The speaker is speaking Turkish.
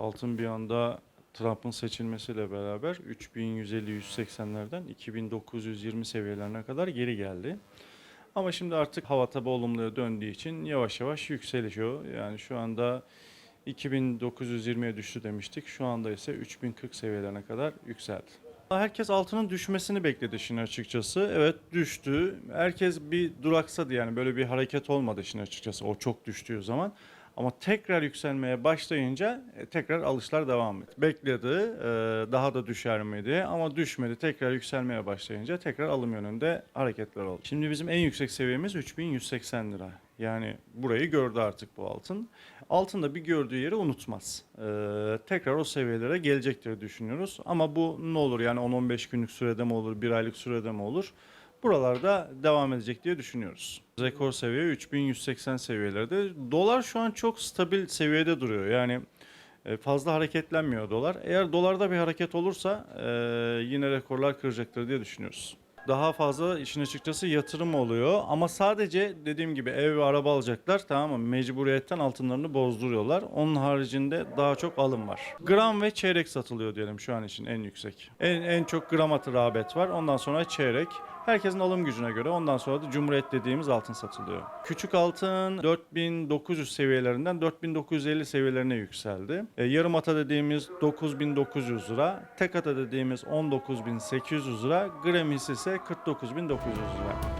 altın bir anda Trump'ın seçilmesiyle beraber 3150-180'lerden 2920 seviyelerine kadar geri geldi. Ama şimdi artık hava tabi olumluya döndüğü için yavaş yavaş yükselişiyor. Yani şu anda 2920'ye düştü demiştik. Şu anda ise 3040 seviyelerine kadar yükseldi. Herkes altının düşmesini bekledi şimdi açıkçası. Evet düştü. Herkes bir duraksadı yani böyle bir hareket olmadı şimdi açıkçası o çok düştüğü zaman. Ama tekrar yükselmeye başlayınca e, tekrar alışlar devam etti. Bekledi e, daha da düşer mi diye ama düşmedi. Tekrar yükselmeye başlayınca tekrar alım yönünde hareketler oldu. Şimdi bizim en yüksek seviyemiz 3180 lira. Yani burayı gördü artık bu altın. Altın da bir gördüğü yeri unutmaz. E, tekrar o seviyelere gelecektir düşünüyoruz. Ama bu ne olur yani 10-15 günlük sürede mi olur, bir aylık sürede mi olur? Buralarda devam edecek diye düşünüyoruz. Rekor seviye 3180 seviyelerde. Dolar şu an çok stabil seviyede duruyor. Yani e, fazla hareketlenmiyor dolar. Eğer dolarda bir hareket olursa e, yine rekorlar kıracaktır diye düşünüyoruz. Daha fazla işin açıkçası yatırım oluyor ama sadece dediğim gibi ev ve araba alacaklar tamam mı? Mecburiyetten altınlarını bozduruyorlar. Onun haricinde daha çok alım var. Gram ve çeyrek satılıyor diyelim şu an için en yüksek. En, en çok grama rağbet var. Ondan sonra çeyrek. Herkesin alım gücüne göre ondan sonra da Cumhuriyet dediğimiz altın satılıyor. Küçük altın 4900 seviyelerinden 4950 seviyelerine yükseldi. E, yarım ata dediğimiz 9900 lira, tek ata dediğimiz 19800 lira, gram hisse ise 49900 lira.